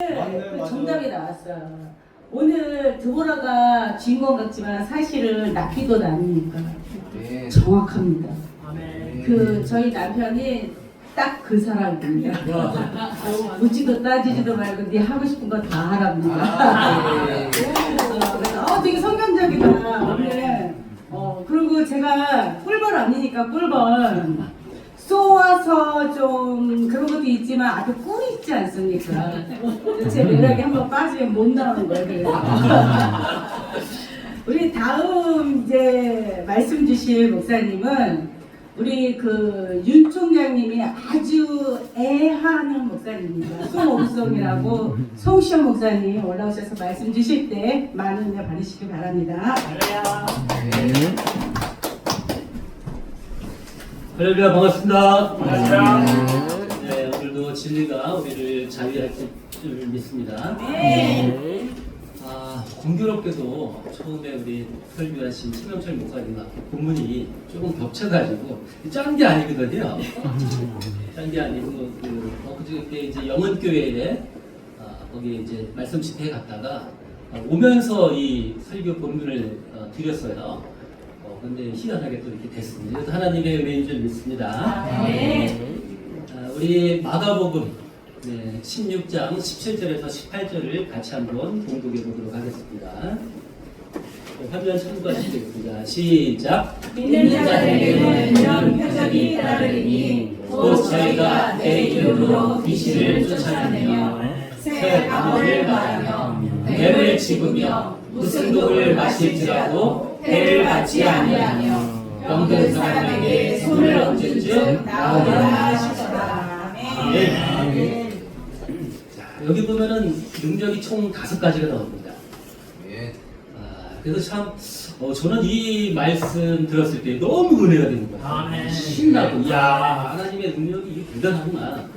맞네, 그 맞아. 정답이 나왔어요. 오늘 드보라가 주인공 같지만 사실은 나피도 아니니까 네. 정확합니다. 네. 그 저희 남편이 딱 그 사람입니다. 묻지도 따지지도 말고 네 하고 싶은 거 다 하랍니다. 아, 네. 그래서 어, 되게 성경적이다 오늘. 어 그리고 제가 꿀벌 아니니까 꿀벌 쏘아서 좀 그런 것도 있지만 앞에 꿀이 있지 않습니까? 제 매력에 한번 빠지면 못 나오는 거예요. 그래서. 우리 다음 이제 말씀 주실 목사님은 우리 그 윤 총장님이 아주 애하는 목사님입니다. 송옥성이라고 송시영 목사님 올라오셔서 말씀 주실 때 많은 은혜 받으시기 바랍니다. 네. 할렐루야 반갑습니다. 반갑습니다. 네, 오늘도 진리가 우리를 자유할 줄 믿습니다. 네. 아, 공교롭게도 처음에 우리 설교하신 최명철 목사님과 본문이 조금 겹쳐가지고 짠 게 아니거든요. 짠 게 아니고 그 어, 그저께 이제 영원교회에 아, 거기 이제 말씀 집회에 갔다가 아, 오면서 이 설교 본문을 어, 드렸어요. 어, 근데 희한하게 또 이렇게 됐습니다. 그래서 하나님의 은혜인 줄 믿습니다. 네. 아, 우리 마가복음 네, 16장 17절에서 18절을 같이 한번 공독해 보도록 하겠습니다. 네, 화면 참고하시겠습니다. 시작. 믿는 자들에게는 이런 표적이 따르리니 곧 저희가 내 이름으로 귀신을 쫓아내며 새 방언을 말하며 뱀을 집으며 무슨 독을 마실지라도 해를 받지 아니하며 병든 사람에게 손을 얹은 즉 나오리라 하시더라. 네. 자, 여기 보면은 능력이 총 다섯 가지가 나옵니다. 네. 아, 그래서 참 어, 저는 이 말씀 들었을 때 너무 은혜가 되는 거예요. 아멘. 신나고 이야 하나님의 능력이 이게 대단하구나.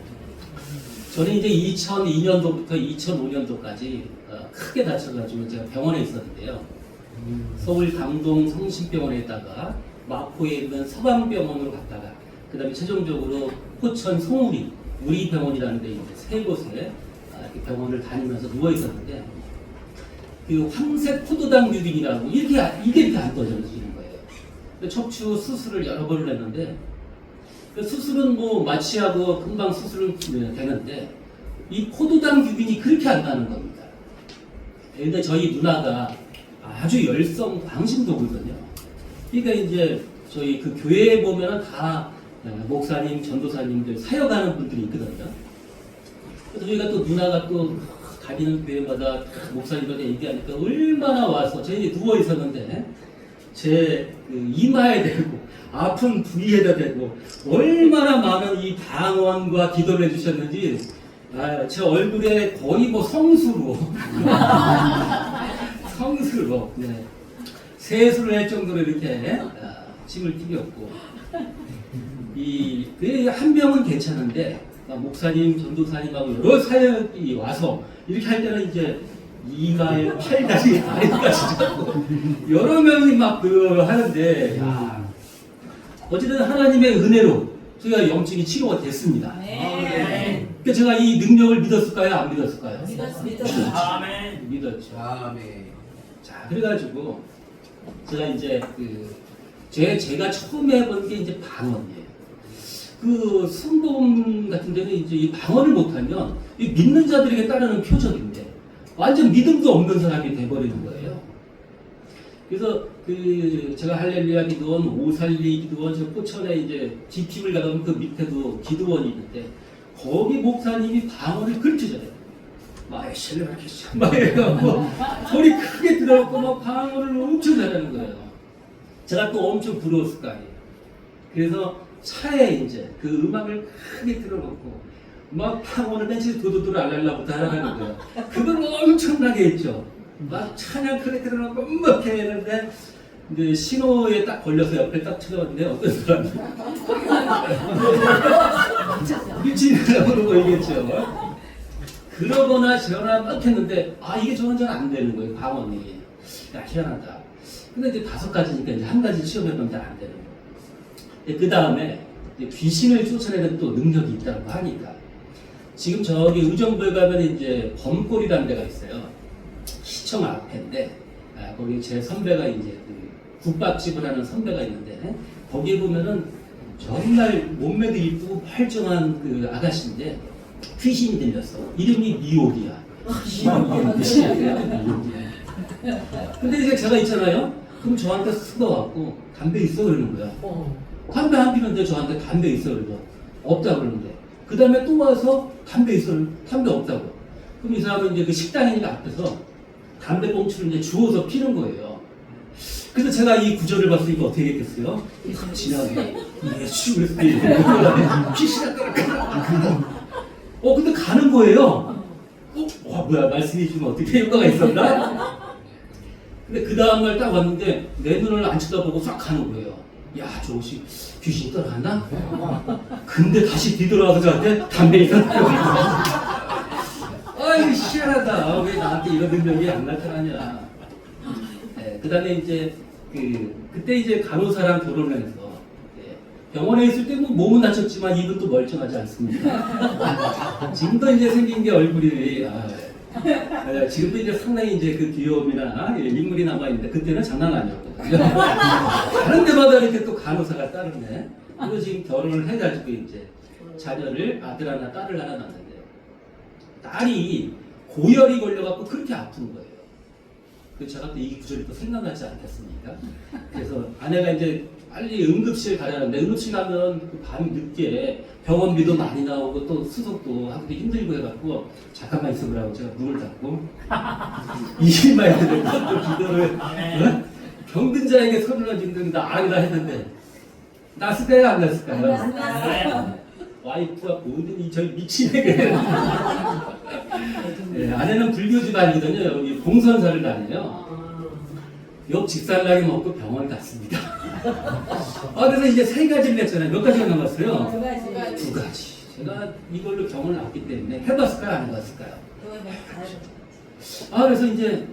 저는 이제 2002년도부터 2005년도까지 어, 크게 다쳐가지고 제가 병원에 있었는데요. 서울 강동 성심병원에 있다가 마포에 있는 서강병원으로 갔다가 그 다음에 최종적으로 포천 송우리 우리병원이라는 데 이제 세 곳에 아, 병원을 다니면서 누워 있었는데 그 황색 포도당 유딩이라고 이렇게 아- 이게 안 떠져지는 거예요. 척추 수술을 여러 번을 했는데 그 수술은 뭐 마취하고 금방 수술은 되는데 이 포도당 유빈이 그렇게 안 나는 겁니다. 근데 저희 누나가 아주 열성 광신도거든요. 그러니까 이제 저희 그 교회에 보면은 다 네, 목사님, 전도사님들 사역하는 분들이 있거든요. 그래서 저희가 또 누나가 또 다니는 교회마다 목사님들한테 얘기하니까 얼마나 와서 저희 누워 있었는데 제그 이마에 대고 아픈 부위에다 대고 얼마나 많은 이 방언과 기도를 해주셨는지 아, 제 얼굴에 거의 뭐 성수로 성수로 네. 세수를 할 정도로 이렇게 아, 침을 튀겼고 이한 병은 괜찮은데 아, 목사님, 전도사님하고 여러 사역이 와서 이렇게 할 때는 이제 이마에 팔다리 다리까지 잡고 여러 명이 막 그 하는데 야, 어쨌든 하나님의 은혜로 저희가 영적인 치료가 됐습니다. 네. 그러니까 제가 이 능력을 믿었을까요? 안 믿었을까요? 아멘. 믿었죠. 아멘. 자, 그래가지고 제가 이제 그 제, 제가 처음에 해본 게 이제 방언이에요. 그 순봉 같은 데는 이제 이 방언을 못하면 이 믿는 자들에게 따르는 표적인데 완전 믿음도 없는 사람이 돼버리는 거예요. 그래서 그 제가 할렐루야 기도원, 오살리 기도원, 저 포천에 이제 GT를 가다 보면 그 밑에도 기도원이 있는데 거기 목사님이 방언을 그렇게 잘해요. 마에실레 마케시 막 이래갖고 소리 크게 들어갖고 막 방언을 엄청 잘하는 거예요. 제가 또 엄청 부러웠을 거 아니에요. 그래서 차에 이제 그 음악을 크게 틀어놓고 막 방언을 맨치 도도도로 알랄라부터 하라는 거예요. 그걸 엄청나게 했죠. 막 찬양 크게 틀어놓고 막 했는데 이제 신호에 딱 걸려서 옆에 딱 쳐다봤는데 어떤 사람이 미친이라고 보이겠죠. 그러거나 저러나 막 했는데 아 이게 저는 잘안 되는 거예요 방언이 야 희한하다. 근데 이제 다섯 가지니까 이제 한 가지 시험해보면 잘 안 되는 거예요. 그 다음에 귀신을 쫓아내는 또 능력이 있다고 하니까. 지금 저기 의정부에 가면 이제 범골이라는 데가 있어요. 시청 앞인데 아, 거기 제 선배가 이제 그 국밥집을 하는 선배가 있는데 거기 보면은 정말 몸매도 이쁘고 멀쩡한 그 아가씨인데 귀신이 들렸어. 이름이 미옥이야. 미옥이야. 미옥이야. 근데 이제 제가 있잖아요. 그럼 저한테 쓰러갖고 담배 있어 그러는 거야. 담배 한 피는데 저한테 담배 있어 그래서 없다 그러는데 그 다음에 또 와서 담배 있어 담배 없다고. 그럼 이 사람은 이제 그 식당이니까 앞에서 담배 꽁초를 이제 주워서 피는 거예요. 그래서 제가 이 구절을 봤으니까 어떻게 했겠어요? 지나가게 예수 그리스도 피시나 떨 어 근데 가는 거예요. 어, 와 뭐야 말씀해 주면 어떻게 효과가 있었나? 근데 그 다음날 딱 왔는데 내 눈을 안 쳐다보고 싹 가는 거예요. 야, 저 혹시 귀신이 떠나갔나? 근데 다시 뒤돌아와서 저한테 담배 있었다고. 아이, 희한하다. 왜 나한테 이런 능력이 안 나타나냐. 네, 그 다음에 이제, 그, 그때 이제 간호사랑 결혼을 해서, 네, 병원에 있을 때 뭐 몸은 다쳤지만 입은 또 멀쩡하지 않습니까? 지금도 이제 생긴 게 얼굴이, 아, 네, 지금도 이제 상당히 이제 그 귀여움이나 예, 인물이 남아 있는데 그때는 장난 아니었거든요. 다른 데마다 이렇게 또 간호사가 따르네. 그리고 지금 결혼을 해가지고 이제 자녀를 아들 하나 딸을 하나 낳는데 딸이 고열이 걸려갖고 그렇게 아픈 거예요. 그 제가 또 이 구절이 또 생각나지 않겠습니까? 그래서 아내가 이제 빨리 응급실 가려는데 응급실 가면 그 밤 늦게 병원비도 많이 나오고 또 수속도 하기도 힘들고 해갖고 잠깐만 있어보라고 제가 문을 닫고 이 말을 또 기도를 어? 병든 자에게 손을 얹는 다 아니다 했는데 났을까요 안 났을까요? 와이프가 뭐든지 저 미친에게 예, 아내는 불교 집안이거든요 여기 봉선사를 다녀요 욕 직살나게 먹고 병원 갔습니다. 아, 그래서 이제 세 가지를 냈잖아요. 몇 가지가 남았어요? 두 가지. 제가 이걸로 병을 났기 때문에 해봤을까요? 안 해봤을까요? 아, 그래서 이제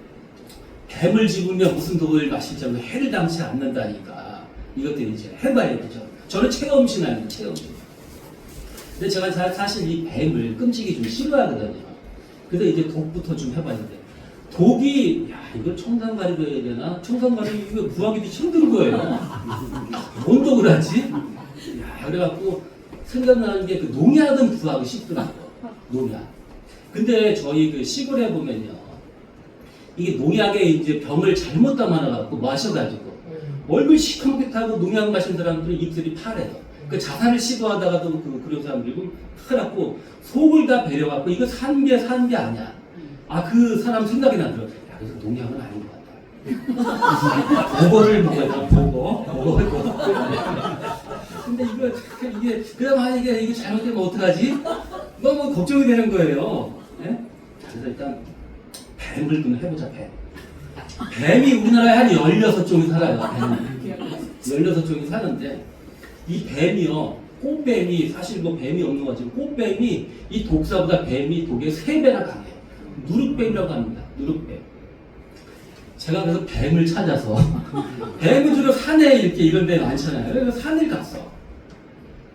뱀을 집으면 무슨 독을 마실지 않고 해를 당치 않는다니까. 이것도 이제 해봐야 되죠. 저는 체험신 아니에요, 체험신. 근데 제가 사- 사실 이 뱀을 끔찍이 좀 싫어하거든요. 그래서 이제 독부터 좀 해봤는데 독이 야 이거 청산 가리 해야 되나? 청산 가리 이거 구하기도 힘든 거예요. 뭔 독을 하지? 야 그래갖고 생각나는 게 그 농약은 구하기 쉽더라고. 농약. 근데 저희 그 시골에 보면요. 이게 농약에 이제 병을 잘못 담아놔갖고 마셔가지고 얼굴 시커멓게 타고 농약 마신 사람들은 입술이 파래요. 그 자살을 시도하다가도 그 그런 사람들이 파랗고 속을 다 배려갖고 이거 산 게 산 게 아니야. 아 그 사람 생각이 나더라고. 야 그래서 농약은 아닌 것 같다. 보고를 먹어야 돼. 보고 보고 보고. 근데 이거 참 이게 그다음 아 이게 잘못되면 어떡하지? 너무 걱정이 되는 거예요. 예? 자, 그래서 일단 뱀을 좀 해보자 뱀. 뱀이 우리나라에 한 16종이 살아요. 뱀이. 16종이 사는데 이 뱀이요. 꽃뱀이 사실 뭐 뱀이 없는 거지. 꽃뱀이 이 독사보다 뱀이 독에 3배나 강해요. 누룩뱀이라고 합니다. 누룩뱀. 제가 그래서 뱀을 찾아서 뱀은 주로 산에 이렇게 이런 데 많잖아요. 그래서 산을 갔어.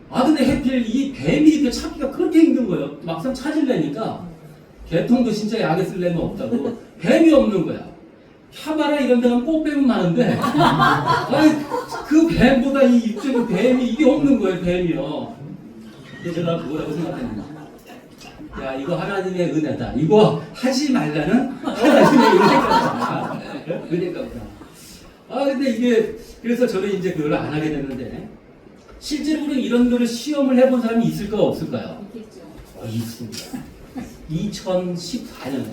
아 근데 해필 이 뱀이 이렇게 찾기가 그렇게 힘든 거예요. 막상 찾으려니까 개통도 진짜 약에 쓸려면 없다고 뱀이 없는 거야. 캬바라 이런 데는 꽃뱀은 많은데 아니 그 뱀보다 이 입적인 뱀이 이게 없는 거예요 뱀이요. 그래서 제가 뭐라고 생각했냐. 야 이거 하나님의 은혜다. 이거 하지 말라는 하나님의 은혜가 은혜가 보다. 아 근데 이게 그래서 저는 이제 그걸 안 하게 됐는데 실제로 우리 이런 거를 시험을 해본 사람이 있을까 없을까요? 어, 있습니다. 2014년에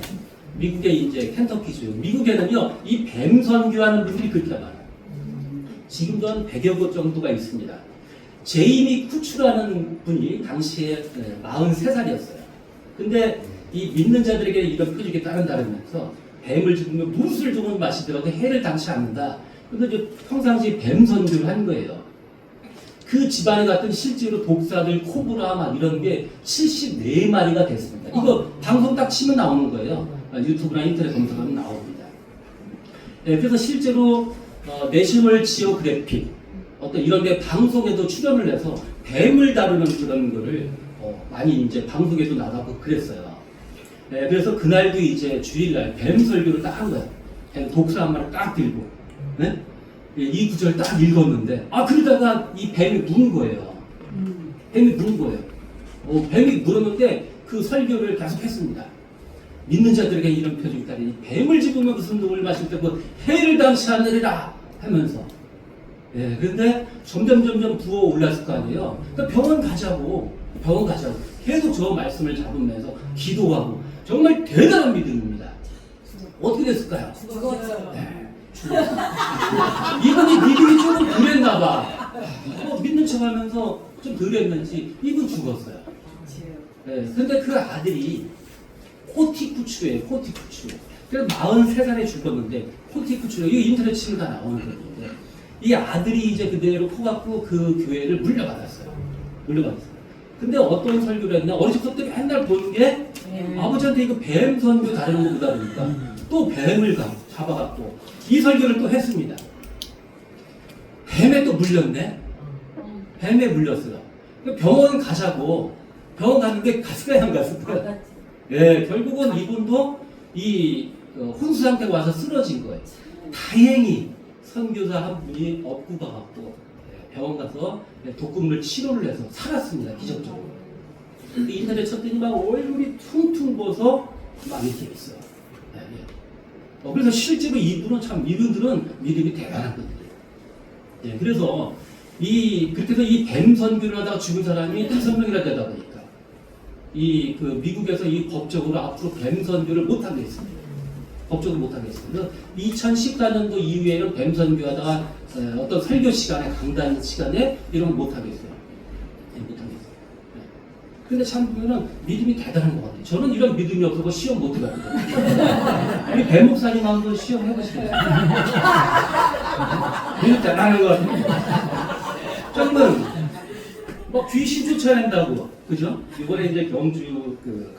미국의 이제 켄터키주 미국에는요 이 뱀 선교하는 분들이 그렇게 많아요. 지금도 한 100여 곳 정도가 있습니다. 제이미 쿠추라는 분이 당시에 43살이었어요. 근데 이 믿는 자들에게 이런 표적이 따른다면서 뱀을 죽으면 무엇을 조금 마시더라도 해를 당치 않는다. 근데 이제 평상시 뱀 선교를 한 거예요. 그 집안에 갔던 실제로 독사들, 코브라 막 이런 게 74마리가 됐습니다. 이거 방송 딱 치면 나오는 거예요. 아, 유튜브나 인터넷 검색하면 나옵니다. 네, 그래서 실제로 어, 내셔널 지오그래픽 어떤 이런 데 방송에도 출연을 해서 뱀을 다루는 그런 거를 어, 많이 이제 방송에도 나가고 그랬어요. 네, 그래서 그날도 이제 주일날 뱀 설교를 딱 한 거예요. 뱀 독서 한 마리 딱 들고, 네? 이 구절 딱 읽었는데, 아, 그러다가 이 뱀이 문 거예요. 뱀이 물은 거예요. 어, 뱀이 물었는데 그 설교를 계속 했습니다. 믿는 자들에게 이런 표정이 있다니 뱀을 집으면 무슨 독을 마실 때그 해를 당시 하느리라 하면서 예, 근데 점점 점점 부어 올랐을 거 아니에요. 그러니까 병원 가자고 병원 가자고 계속 저 말씀을 잡으면서 기도하고 정말 대단한 믿음입니다. 어떻게 됐을까요? 죽었어요. 네, 죽었어요. 이분이 믿음이 조금 덜했나 봐. 뭐 믿는 척하면서 좀 덜했는지 이분 죽었어요. 네, 근데 그 아들이 코티쿠추예요, 코티쿠추. 그래서 43살에 죽었는데, 코티쿠추, 이거 인터넷 치면 다 나오는 건데, 이 아들이 이제 그대로 커갖고 그 교회를 물려받았어요. 물려받았어요. 근데 어떤 설교를 했냐, 어릴 적부터 맨날 보는 게, 아버지한테 이거 뱀 선교 다른 거 보다 그러니까, 또 뱀을 가, 잡아갖고, 이 설교를 또 했습니다. 뱀에 또 물렸네? 뱀에 물렸어요. 그 병원 가자고, 병원 갔는데 갔을까요, 안 갔을까요? 예, 결국은 이분도 이 어, 혼수 상태가 와서 쓰러진 거예요. 다행히 선교사 한 분이 업고 가갖고 예, 병원 가서 예, 독극물 치료를 해서 살았습니다. 기적적으로. 인터넷 쳤더니 막 얼굴이 퉁퉁 부어서 막 이렇게 있어요. 예, 예. 어, 그래서 실제로 이분은 참 이분들은 믿음이 대단한 분들이에요. 예, 그래서 이 그렇게 해서 이 뱀 선교를 하다가 죽은 사람이 다섯 명이나 되다 보니까 이 그 미국에서 이 법적으로 앞으로 뱀 선교를 못 하게 했습니다. 법적으로 못 하게 했습니다. 2014년도 이후에는 뱀 선교하다가 에, 어떤 설교 시간에 강단 시간에 이런 걸못 하게 했어요. 예, 못 하게 했어요. 예. 근데 참 보면은 믿음이 대단한 것 같아요. 저는 이런 믿음이 없어서 시험 못 해봤거든요. 우리 배 목사님 한번 시험 해보시겠어요? 믿음 대단한 것 같아요. 저는 뭐 귀신 쫓아낸다고 그죠? 이번에 이제 경주 그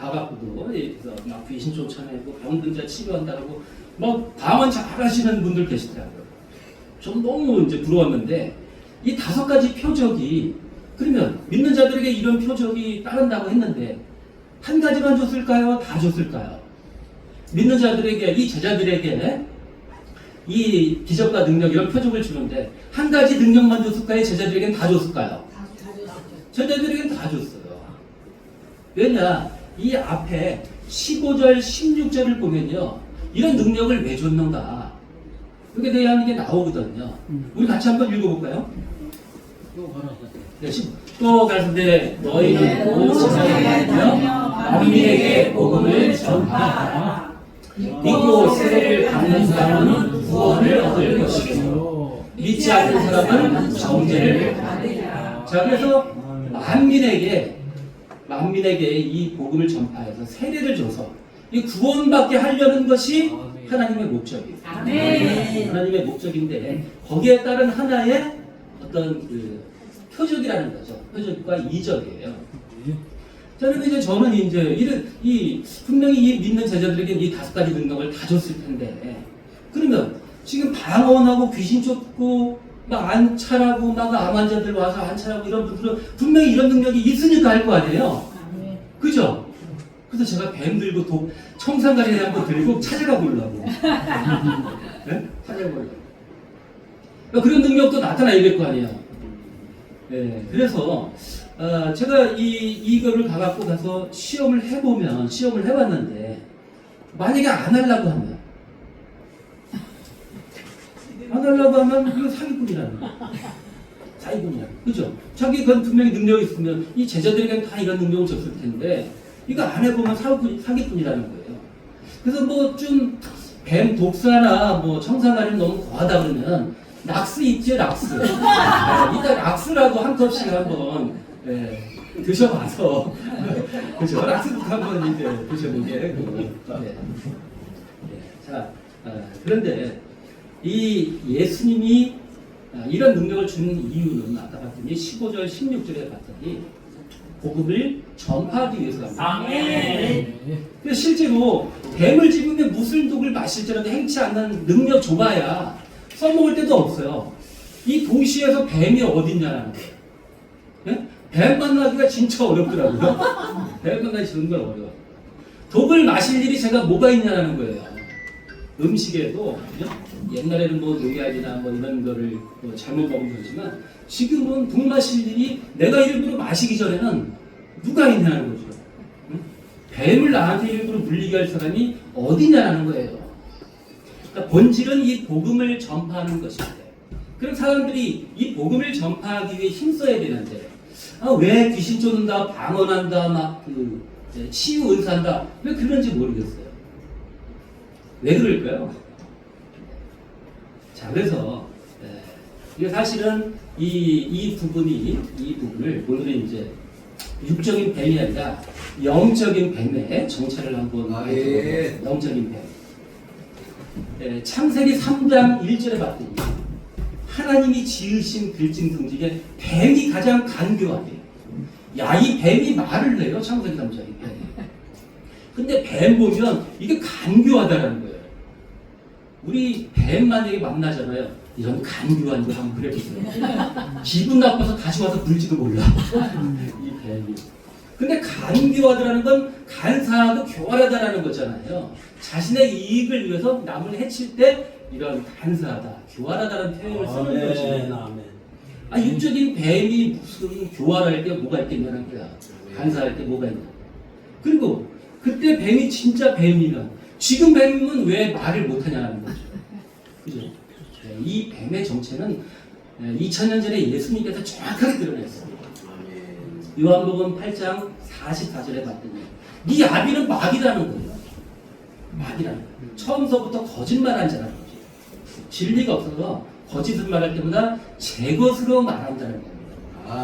그래서 막 귀신 쫓아내고 병든자 치료한다고 뭐 방언 잘하시는 분들 계시더라고요. 좀 너무 이제 부러웠는데 이 다섯 가지 표적이 그러면 믿는 자들에게 이런 표적이 따른다고 했는데 한 가지만 줬을까요? 다 줬을까요? 믿는 자들에게 이 제자들에게 이 기적과 능력 이런 표적을 주는데 한 가지 능력만 줬을까요? 제자들에게는 다 줬을까요? 제자들에게는 다 줬어요. 왜냐? 이 앞에 15절, 16절을 보면요. 이런 능력을 왜 줬는가? 그게 대한 게 나오거든요. 우리 같이 한번 읽어볼까요? 네, 10. 또 가는데 너희는 온 세상에 다니며 만민에게 복음을 전파하라. 믿고 세례를 받는 사람은 구원을 얻을 것이고 믿지 않는 사람은 정죄를 받으리라. 자, 그래서 만민에게 만민에게 이 복음을 전파해서 세례를 줘서 이 구원받게 하려는 것이 하나님의 목적이에요. 아멘. 하나님의 목적인데 거기에 따른 하나의 어떤 그 표적이라는 거죠. 표적과 이적이에요. 저는 이제 저는 이제 이런 이 분명히 이 믿는 제자들에게 이 다섯 가지 능력을 다 줬을 텐데 그러면 지금 방언하고 귀신 쫓고 막 안차라고 막 암 환자들 와서 안차라고 이런 분들은 분명히 이런 능력이 있으니까 할 거 아니에요. 그죠? 그래서 제가 뱀 들고 도, 청산가리 한번 들고 찾아가 보려고. 네? 찾아보려고. 그러니까 그런 능력도 나타나야 될 거 아니에요. 네, 그래서 어, 제가 이 이거를 가갖고 가서 시험을 해보면 시험을 해봤는데 만약에 안 하려고 하면 안 하려고 하면 이거 사기꾼이라는 거야. 사기꾼이야. 그죠? 자기 건 분명히 능력이 있으면 이 제자들에게는 다 이런 능력을 줬을 텐데 이거 안 해보면 사기꾼, 사기꾼이라는 거예요. 그래서 뭐 좀 뱀 독사나 뭐 청산가리는 너무 과하다 그러면 락스 있죠 락스. 네, 일단 락스라도 한 컵씩 한번 예, 드셔봐서 그죠? 락스부터 한번 이제 드셔보는 게 그, 네. 네. 자 어, 그런데 이 예수님이 아, 이런 능력을 주는 이유는 아까 봤더니 15절 16절에 봤더니 복음을 전파하기 위해서랍니다. 아멘. 그래서 실제로 뱀을 집으면 무슨 독을 마실지라도 행치 않는 능력 줘봐야 써먹을 데도 없어요. 이 도시에서 뱀이 어딨냐라는 거예요. 예? 뱀 만나기가 진짜 어렵더라고요. 뱀 만나기 정말 어려워. 독을 마실 일이 제가 뭐가 있냐는 거예요. 음식에도? 옛날에는 뭐 농약이나 뭐 이런 거를 뭐 잘못 먹으면 그렇지만 지금은 독 마실 일이 내가 일부러 마시기 전에는 누가 있냐는 거죠. 응? 뱀을 나한테 일부러 물리게 할 사람이 어디냐는 거예요. 그러니까 본질은 이 복음을 전파하는 것인데 그런 사람들이 이 복음을 전파하기 위해 힘써야 되는데 아, 왜 귀신 쫓는다 방언한다 막 그 치유 은사한다 왜 그런지 모르겠어요 왜 그럴까요? 자 그래서 예, 이게 사실은 이, 이 부분이 이 부분을 오늘은 이제 육적인 뱀이 아니라 영적인 뱀의 정체를 한번 아, 예. 영적인 뱀 예, 창세기 3장 1절에 봤더니 하나님이 지으신 빌증 등지에 뱀이 가장 간교하대요. 야, 이 뱀이 말을 해요. 창세기 3장에. 근데 뱀 보면 이게 간교하다라는 거예요. 우리 뱀 만약에 만나잖아요. 이런 간교한 거 한번 그려보세요. 기분 나빠서 다시 와서 불지도 몰라. 이 뱀이. 근데 간교하다라는 건 간사하고 교활하다라는 거잖아요. 자신의 이익을 위해서 남을 해칠 때 이런 간사하다, 교활하다는 표현을 쓰는 거지. 아멘. 아, 육적인 뱀이 무슨 교활할 때 뭐가 있겠냐는 거야. 간사할 때 뭐가 있냐. 그리고 그때 뱀이 진짜 뱀이면 지금 뱀은 왜 말을 못하냐는 거죠. 그죠? 네, 이 뱀의 정체는 2000년 전에 예수님께서 정확하게. 아멘. 요한복음 8장 44절에 봤더니 네 아비는 마귀라는 거예요. 마귀라는 거예요. 처음서부터 거짓말한 자라는 거죠. 진리가 없어서 거짓을 말할 때마다 제 것으로 말한다는 겁니다.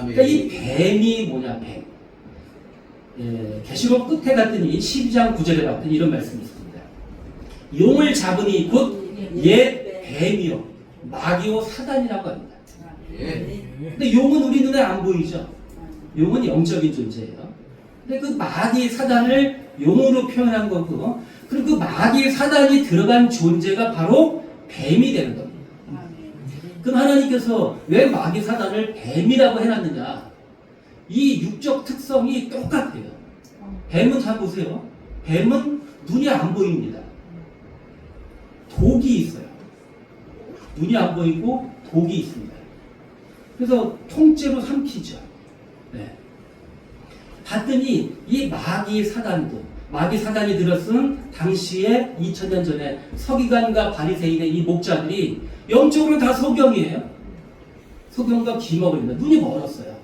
그러니까 이 뱀이 뭐냐 뱀. 예, 계시록 끝에 갔더니 12장 9절에 봤더니 이런 말씀이 있습니다. 용을 잡으니 곧 옛 뱀이요 마귀요 사단이라고 합니다. 예. 근데 용은 우리 눈에 안 보이죠. 용은 영적인 존재예요. 근데 그 마귀 사단을 용으로 표현한 거고, 그리고 그 마귀 사단이 들어간 존재가 바로 뱀이 되는 겁니다. 그럼 하나님께서 왜 마귀 사단을 뱀이라고 해놨느냐? 이 육적 특성이 똑같아요. 뱀은 잘 보세요. 뱀은 눈이 안 보입니다. 독이 있어요. 눈이 안 보이고 독이 있습니다. 그래서 통째로 삼키죠. 네. 봤더니 이 마귀 사단도 마귀 사단이 들었은 당시에 2000년 전에 서기관과 바리새인의 이 목자들이 영적으로 다 소경이에요. 소경과 기먹을 눈이 멀었어요.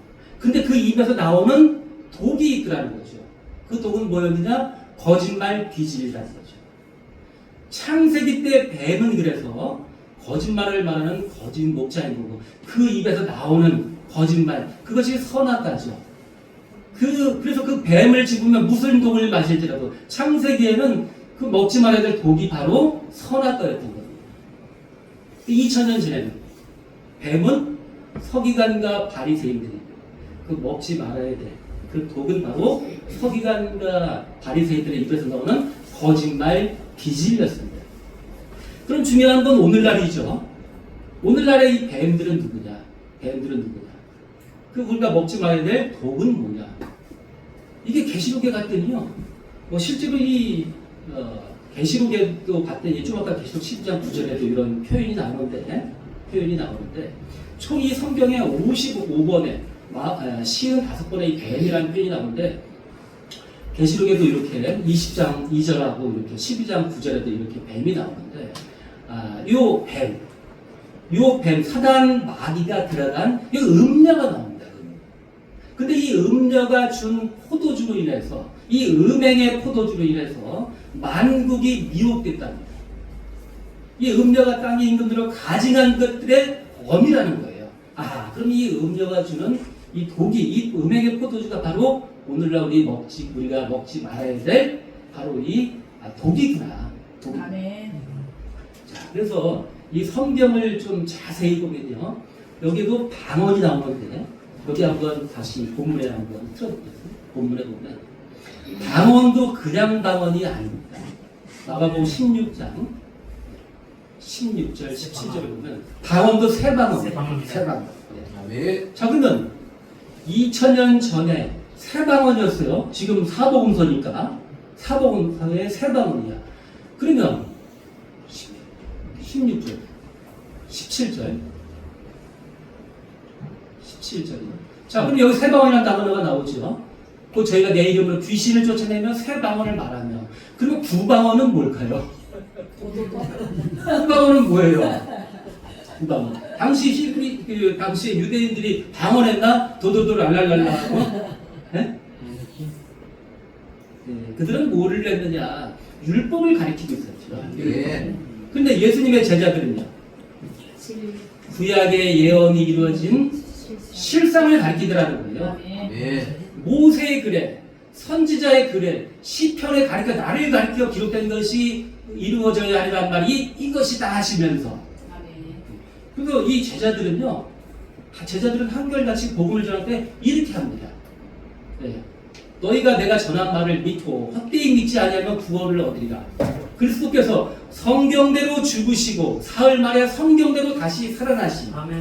근데 그 입에서 나오는 독이 있더라는 거죠. 그 독은 뭐였느냐? 거짓말 비질이라는 거죠. 창세기 때 뱀은 그래서 거짓말을 말하는 거짓 목자인 거고 그 입에서 나오는 거짓말 그것이 선악과죠. 그 그래서 그 뱀을 집으면 무슨 독을 마실지라도 창세기에는 그 먹지 말아야 될 독이 바로 선악과였던 겁니다. 2000년 전에는 뱀은 서기관과 바리새인들이 그 먹지 말아야 될그 독은 바로 서기관과 바리새인들의 입에서 나오는 거짓말 기질이었습니다. 그럼 중요한 건 오늘날이죠. 오늘날의 이 뱀들은 누구냐? 뱀들은 누구냐? 그 우리가 먹지 말아야 될 독은 뭐냐? 이게 계시록에 갔더니요. 뭐 실제로 이 어, 계시록에도 봤더니 좀 아까 계시록 12장 9절에도 이런 표현이 나오는데 표현이 나오는데 총 이 성경에 55번에 시은 다섯 번의 이 뱀이라는 표현이 나오는데 계시록에도 이렇게 20장 2절하고 이렇게 12장 9절에도 이렇게 뱀이 나오는데 아, 요 뱀, 요 뱀, 사단 마귀가 들어간 이 음녀가 나옵니다. 음. 근데 이 음녀가 준 포도주로 인해서 이 음행의 포도주로 인해서 만국이 미혹됐답니다. 이 음녀가 땅에 임금들을 가증한 것들의 범이라는 거예요. 아, 그럼 이 음녀가 주는 이 독이, 이 음행의 포도주가 바로 오늘날 우리 먹지, 우리가 먹지 말아야 될 바로 이 아, 독이구나. 독. 아멘. 자, 그래서 이 성경을 좀 자세히 보면요. 여기도 방언이 나오는데, 여기 한번 다시 본문에 한번 틀어볼게요. 본문에 보면. 방언도 그냥 방언이 아닙니다. 마가복음 16장 16절 17절에 보면 방언도 새 방언. 새 방언이다. 새 방언. 예. 아멘. 자 그러면 2000년 전에 세방언이었어요. 지금 사복음서니까 사복음서의 세방언이야. 그러면 16절, 17절, 17절이요. 자, 그럼 여기 세방언이라는 단어가 나오죠. 그 저희가 내 이름으로 귀신을 쫓아내면 세방언을 말하며 그리고 구방언은 뭘까요? 구방언은 뭐예요? 구방언. 당시 히브리 그 당시 유대인들이 방언했나 도도도 랄랄랄라 하고 예? 예, 그들은 뭐를 했느냐 율법을 가리키고 있었죠. 예. 근데 예수님의 제자들은요 구약의 예언이 이루어진 실상을 가리키더라는 거예요. 예. 모세의 글에 선지자의 글에 시편에 가리켜 나를 가리켜 기록된 것이 이루어져야 하리란 말이 이것이다 하시면서 그래서 이 제자들은요 다 제자들은 한결같이 복음을 전할 때 이렇게 합니다. 네. 너희가 내가 전한 말을 믿고 헛되이 믿지 아니하면 구원을 얻으리라. 그리스도께서 성경대로 죽으시고 사흘 만에 성경대로 다시 살아나신 아멘.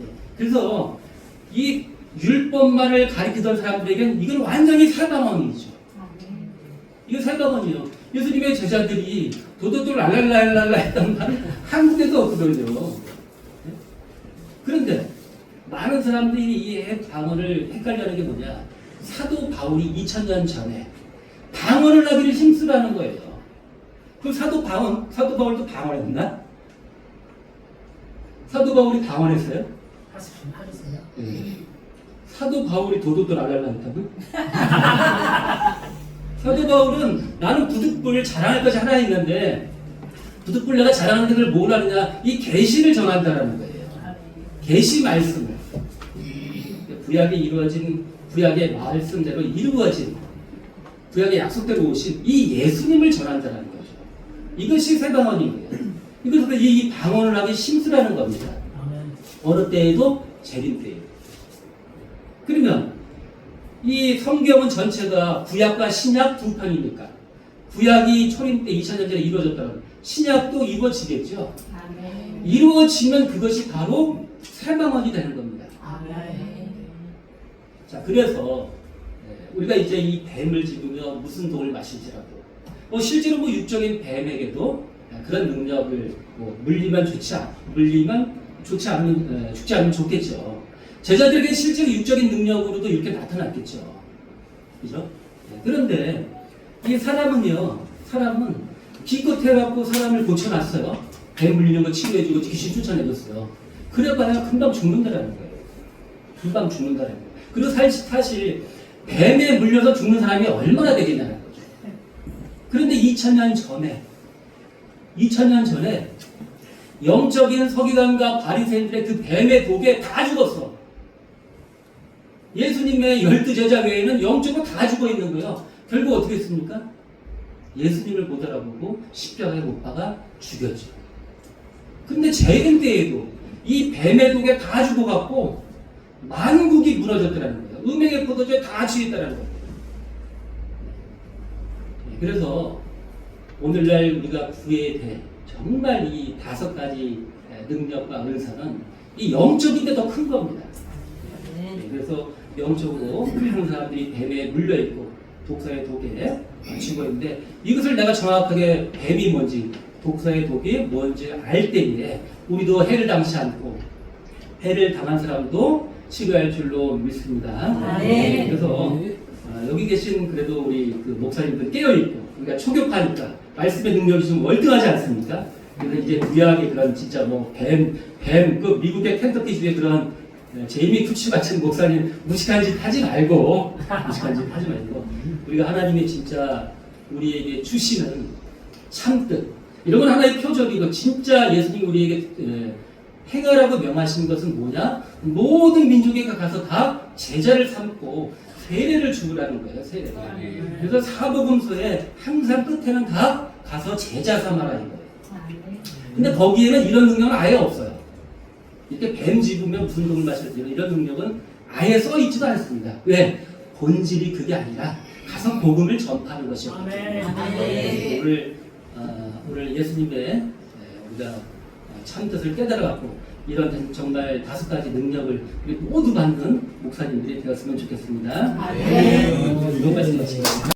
예. 그래서 이 율법만을 가리키던 사람들에게는 이건 완전히 살방언이죠. 이거 살방언이에요. 예수님의 제자들이 도도도 랄랄랄랄라 했던 말은 한국에도 없거든요. 예? 그런데 많은 사람들이 이 방언을 헷갈려하는 게 뭐냐. 사도 바울이 2000년 전에 방언을 하기를 힘쓰라는 거예요. 그럼 사도 바울, 사도 바울도 방언했나? 사도 바울이 방언했어요? 예. 사도 바울이 도도도 알랄라 했다고? 사도 바울은 나는 부득불 자랑할 것이 하나 있는데 부득불 내가 자랑하는 것을 뭘 하느냐 이 계시를 전한다라는 거예요. 계시 말씀을 구약에 이루어진 구약의 말씀대로 이루어진 구약의 약속대로 오신 이 예수님을 전한다라는 거죠. 이것이 세방언이에요. 이것을 이, 이 방언을 하기 심쓰라는 겁니다. 어느 때에도 재림 때에. 그러면 이 성경은 전체가 구약과 신약 두 편이니까 구약이 초림 때 2000년 전에 이루어졌다면 신약도 이루어지겠죠. 이루어지면 그것이 바로 살방언이 되는 겁니다. 자, 그래서 예, 우리가 이제 이 뱀을 집으며 무슨 독을 마실지라도 뭐 실제로 뭐 육적인 뱀에게도 그런 능력을 뭐 물리면 좋지 않, 물리면 좋지 에, 죽지 않으면 좋겠죠. 제자들에게 실제로 육적인 능력으로도 이렇게 나타났겠죠. 그죠? 예, 그런데 이 사람은요, 사람은 기껏 해갖고 사람을 고쳐놨어요. 뱀 물리는 거 치료해주고 귀신 쫓아내줬어요. 그래봐야 금방 죽는다라는 거예요. 금방 죽는다라는 거예요. 그리고 사실, 사실 뱀에 물려서 죽는 사람이 얼마나 되겠냐는 거죠. 그런데 2000년 전에 2000년 전에 영적인 서기관과 바리새인들의 그 뱀의 독에 다 죽었어. 예수님의 열두 제자 외에는 영적으로 다 죽어 있는 거예요. 결국 어떻게 했습니까? 예수님을 못 알아보고 십자가에 못 박아 죽였죠. 근데 재림 때에도 이 뱀의 독에 다 죽어갖고 만국이 무너졌다는 거예요. 음행의 포도주에 다 취했다는 거예요. 네, 그래서 오늘날 우리가 구해야 돼. 정말 이 다섯 가지 능력과 은사는 이 영적인데 더큰 겁니다. 네, 그래서 영적으로 많은 사람들이 뱀에 물려있고 독사의 독에 죽어 있는데 이것을 내가 정확하게 뱀이 뭔지 독사의 독이 뭔지 알 때에 우리도 해를 당치 않고 해를 당한 사람도 치료할 줄로 믿습니다. 아, 네. 그래서 아, 여기 계신 그래도 우리 그 목사님들 깨어 있고 우리가 초격하니까 말씀의 능력이 좀 월등하지 않습니까? 그래서 이제 구약의 그런 진짜 뭐 뱀 뱀 그 미국의 켄터키 주의 그런 네, 제이미 쿠치 같은 목사님 무식한 짓 하지 말고 무식한 짓 하지 말고 우리가 하나님의 진짜 우리에게 주시는 참뜻 이런 건 하나의 표적이고 진짜 예수님 우리에게 에, 행하라고 명하신 것은 뭐냐? 모든 민족에 가서 다 제자를 삼고 세례를 주라는 거예요. 세례. 그래서 사복음서에 항상 끝에는 다 가서 제자 삼아라 이거예요. 근데 거기에는 이런 능력은 아예 없어요. 이렇게 뱀 집으면 무슨 독을 마실 때 이런 능력은 아예 써 있지도 않습니다. 왜? 본질이 그게 아니라 가서 복음을 전파하는 것이었거든요. 아멘. 네, 오늘 어, 오늘 예수님의 네, 우리가 참 뜻을 깨달아갖고 이런 정말 다섯 가지 능력을 모두 받는 목사님들이 되었으면 좋겠습니다. 아, 네. 어, 이런 말씀하시고